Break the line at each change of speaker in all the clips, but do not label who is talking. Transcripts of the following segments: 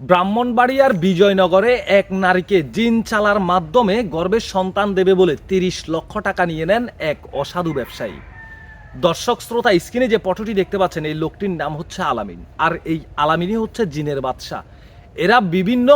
ব্রাহ্মণবাড়িয়ার বিজয়নগরে এক নারীকে জিন চালার মাধ্যমে গর্ভের সন্তান দেবে বলে তিরিশ লক্ষ টাকা নিয়ে নেন এক অসাধু ব্যবসায়ী। দর্শক শ্রোতা, স্ক্রিনে যে পটটি দেখতে পাচ্ছেন, এই লোকটির নাম হচ্ছে আলামিন। আর এই আলামিনই হচ্ছে জিনের বাদশা এরা বিভিন্ন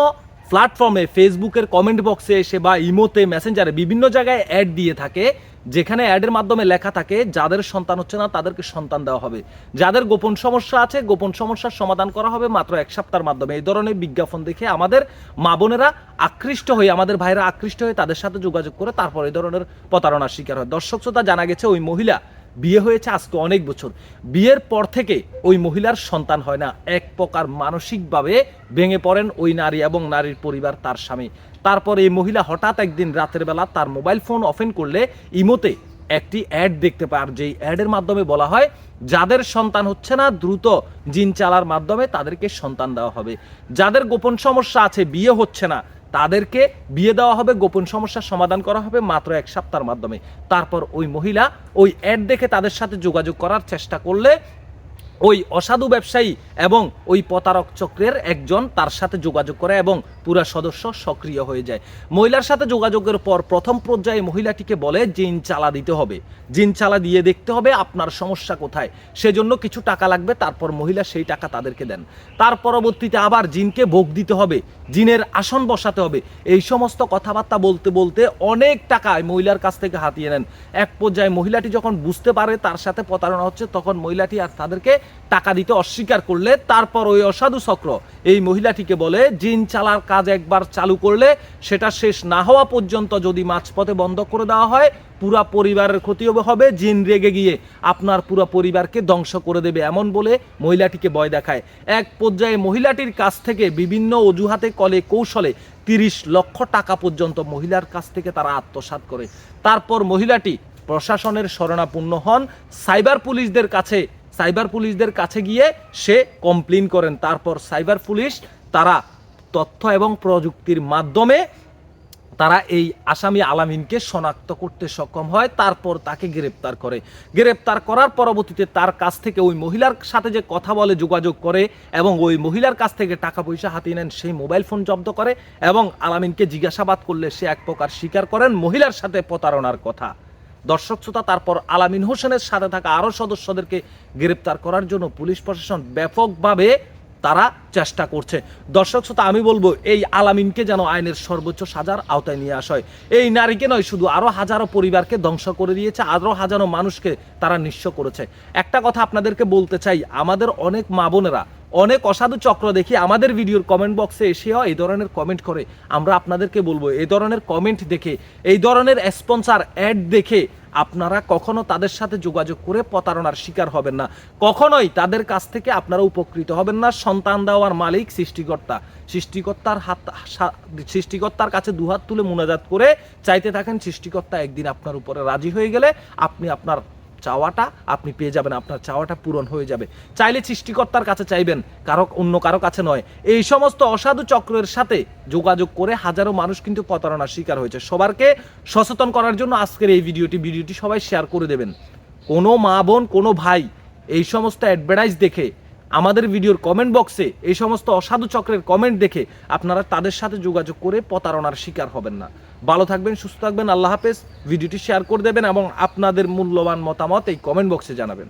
প্ল্যাটফর্মে ফেসবুকের কমেন্ট বক্সে এসে বা ইমোতে মেসেঞ্জারে বিভিন্ন জায়গায় অ্যাড দিয়ে থাকে। যেখানে অ্যাডের মাধ্যমে লেখা থাকে, যাদের সন্তান হচ্ছে না, তাদেরকে সন্তান দেওয়া হবে। যাদের গোপন সমস্যা আছে, গোপন সমস্যার সমাধান করা হবে মাত্র এক সপ্তাহের মাধ্যমে। এই ধরনের বিজ্ঞাপন দেখে আমাদের মা বোনেরা আকৃষ্ট হয়ে, আমাদের ভাইরা আকৃষ্ট হয়ে তাদের সাথে যোগাযোগ করে তারপর এই ধরনের প্রতারণার শিকার হয়। দর্শক শ্রোতা, জানা গেছে ওই মহিলা বিয়ে হয়েছে আজকে অনেক বছর। বিয়ের পর থেকে ওই মহিলার সন্তান হয় না। এক প্রকার মানসিকভাবে ভেঙে পড়েন ওই নারী এবং নারীর পরিবার তার স্বামী। তারপর এই মহিলা হঠাৎ একদিন রাতের বেলা তার মোবাইল ফোন ওপেন করলে ইমোতে একটি অ্যাড দেখতে পায়। আর যেই অ্যাডের মাধ্যমে বলা হয়, যাদের সন্তান হচ্ছে না, দ্রুত জিন চালার মাধ্যমে তাদেরকে সন্তান দেওয়া হবে। যাদের গোপন সমস্যা আছে, বিয়ে হচ্ছে না তাদেরকে বিয়ে দেওয়া হবে, গোপন সমস্যার সমাধান করা হবে মাত্র এক সপ্তাহের মাধ্যমে। তারপর ওই মহিলা ওই অ্যাড দেখে তাদের সাথে যোগাযোগ করার চেষ্টা করলে ওই অসাধু ব্যবসায়ী এবং ওই প্রতারক চক্রের একজন তার সাথে যোগাযোগ করে এবং পুরা সদস্য সক্রিয় হয়ে যায়। মহিলার সাথে যোগাযোগের পর প্রথম পর্যায়ে মহিলাটিকে বলে, জিন চালা দিতে হবে। জিন চালা দিয়ে দেখতে হবে আপনার সমস্যা কোথায়। সেজন্য কিছু টাকা লাগবে, তারপর মহিলা সেই টাকা তাদেরকে দেন। তার পরবর্তীতে আবার জিনকে ভোগ দিতে হবে। জিনের আসন বসাতে হবে। এই সমস্ত কথাবার্তা বলতে বলতে অনেক টাকায় মহিলার কাছ থেকে হাতিয়ে নেন। এক পর্যায়ে মহিলাটি যখন বুঝতে পারে তার সাথে প্রতারণা হচ্ছে, তখন মহিলাটি আর তাদেরকে টাকা দিতে অস্বীকার করলে তারপর ওই অসাধু চক্র। এই মহিলাটিকে বলে, জিন চালার কাজ একবার চালু করলে সেটা শেষ না হওয়া পর্যন্ত যদি মাঝপথে বন্ধ করে দেওয়া হয়, পুরা পরিবারের ক্ষতি হবে জিন রেগে গিয়ে আপনার পুরো পরিবারকে ধ্বংস করে দেবে এমন বলে মহিলাটিকে ভয় দেখায়। এক পর্যায়ে মহিলাটির কাছ থেকে বিভিন্ন অজুহাতে কলে কৌশলে তিরিশ লক্ষ টাকা পর্যন্ত মহিলার কাছ থেকে তারা আত্মসাৎ করে। তারপর মহিলাটি প্রশাসনের শরণাপন্ন হন, সাইবার পুলিশদের কাছে সাইবার পুলিশদের কাছে গিয়ে সে কমপ্লেন করেন। তারপর সাইবার পুলিশ তারা তথ্য এবং প্রযুক্তির মাধ্যমে তারা এই আসামি আলামিনকে শনাক্ত করতে সক্ষম হয়, তারপর তাকে গ্রেপ্তার করে। গ্রেপ্তার করার পরবর্তীতে তার কাছ থেকে ওই মহিলার সাথে যে কথা বলে, যোগাযোগ করে এবং ওই মহিলার কাছ থেকে টাকা পয়সা হাতিয়ে নেন, সেই মোবাইল ফোন জব্দ করে এবং আলামিনকে জিজ্ঞাসাবাদ করলে সে এক প্রকার স্বীকার করেন, মহিলার সাথে প্রতারণার কথা। দর্শক শ্রোতা, তারপর আলামিন হোসেনের সাথে থাকা আরও সদস্যদেরকে গ্রেপ্তার করার জন্য পুলিশ প্রশাসন ব্যাপকভাবে তারা চেষ্টা করছে। দর্শক শ্রোতা, আমি বলব, এই আলামিনকে যেন আইনের সর্বোচ্চ সাজার আওতায় নিয়ে আসা। হয় এই নারীকে নয়, শুধু আরও হাজারো পরিবারকে ধ্বংস করে দিয়েছে আরও হাজারো মানুষকে তারা নিঃস্ব করেছে। একটা কথা আপনাদেরকে বলতে চাই, আমাদের অনেক মা বোনেরা অনেক অসাধু চক্র দেখি আমাদের ভিডিওর কমেন্ট বক্সে এসেও এই ধরনের কমেন্ট করে। আমরা আপনাদেরকে বলব, এই ধরনের কমেন্ট দেখে, এই ধরনের স্পন্সার অ্যাড দেখে আপনারা কখনো তাদের সাথে যোগাযোগ করে প্রতারণার শিকার হবেন না। কখনোই তাদের কাছ থেকে আপনারা উপকৃত হবেন না। সন্তান দেওয়ার মালিক, সৃষ্টিকর্তা। সৃষ্টিকর্তার হাত সৃষ্টিকর্তার কাছে দুহাত তুলে মোনাজাত করে চাইতে থাকেন, সৃষ্টিকর্তা একদিন আপনার উপরে রাজি হয়ে গেলে আপনি আপনার চাওয়াটা আপনি পেয়ে যাবেন, আপনার চাওয়াটা পূরণ হয়ে যাবে। চাইলে সৃষ্টিকর্তার কাছে চাইবেন, কারও অন্য কারও কাছে নয়। এই সমস্ত অসাধু চক্রের সাথে যোগাযোগ করে হাজারো মানুষ কিন্তু প্রতারণার শিকার হয়েছে। সবারকে সচেতন করার জন্য আজকের এই ভিডিওটি ভিডিওটি সবাই শেয়ার করে দেবেন। কোনো মা বোন, কোনো ভাই, এই সমস্ত অ্যাডভার্টাইজ দেখে আমাদের ভিডিওর কমেন্ট বক্সে এই সমস্ত অসাধু চক্রের কমেন্ট দেখে আপনারা তাদের সাথে যোগাযোগ করে প্রতারণার শিকার হবেন না। ভালো থাকবেন, সুস্থ থাকবেন, আল্লাহ হাফেজ। ভিডিওটি শেয়ার করে দেবেন এবং আপনাদের মূল্যবান মতামত এই কমেন্ট বক্সে জানাবেন।